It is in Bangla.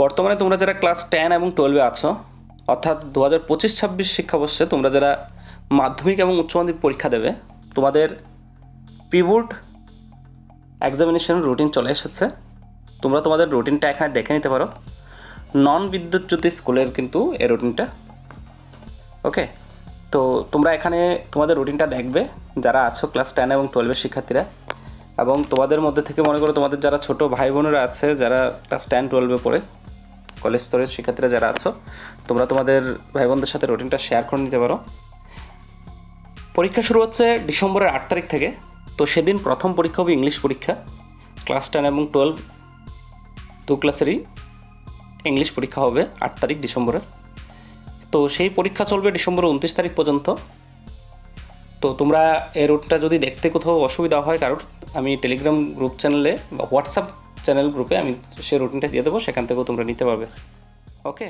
বর্তমানে তোমরা যারা ক্লাস টেন এবং টুয়েলভে আছো, অর্থাৎ দু হাজার পঁচিশ ছাব্বিশ শিক্ষাবর্ষে তোমরা যারা মাধ্যমিক এবং উচ্চ মাধ্যমিক পরীক্ষা দেবে, তোমাদের পিবোর্ড এক্সামিনেশন রুটিন চলে এসেছে। তোমরা তোমাদের রুটিনটা এখানে দেখে নিতে পারো। নন বিদ্যুৎ জ্যোতি স্কুলের কিন্তু এই রুটিনটা ওকে তো তোমরা এখানে তোমাদের রুটিনটা দেখবে, যারা আছো ক্লাস টেন এবং টুয়েলভের শিক্ষার্থীরা। এবং তোমাদের মধ্যে থেকে মনে করো তোমাদের যারা ছোট ভাই বোনেরা আছে, যারা ক্লাস টেন, টুয়েলভে পড়ে কলেজ স্তরের শিক্ষার্থীরা যারা আছো, তোমরা তোমাদের ভাই বোনদের সাথে রুটিনটা শেয়ার করে নিতে পারো। পরীক্ষা শুরু হচ্ছে ডিসেম্বরের আট তারিখ থেকে, তো সেদিন প্রথম পরীক্ষা হবে ইংলিশ পরীক্ষা। ক্লাস টেন এবং টুয়েলভ দু ক্লাসেরই ইংলিশ পরীক্ষা হবে আট তারিখ ডিসেম্বরের। তো সেই পরীক্ষা চলবে ডিসেম্বর উনত্রিশ তারিখ পর্যন্ত। তো তোমরা এই রুটটা যদি দেখতে কোথাও অসুবিধা হয় কারোর, আমি টেলিগ্রাম গ্রুপ চ্যানেলে বা হোয়াটসঅ্যাপ চ্যানেল গ্রুপে আমি সেই রুটিনটা দিয়ে দেবো সেখান থেকেও তোমরা নিতে পারবে। ওকে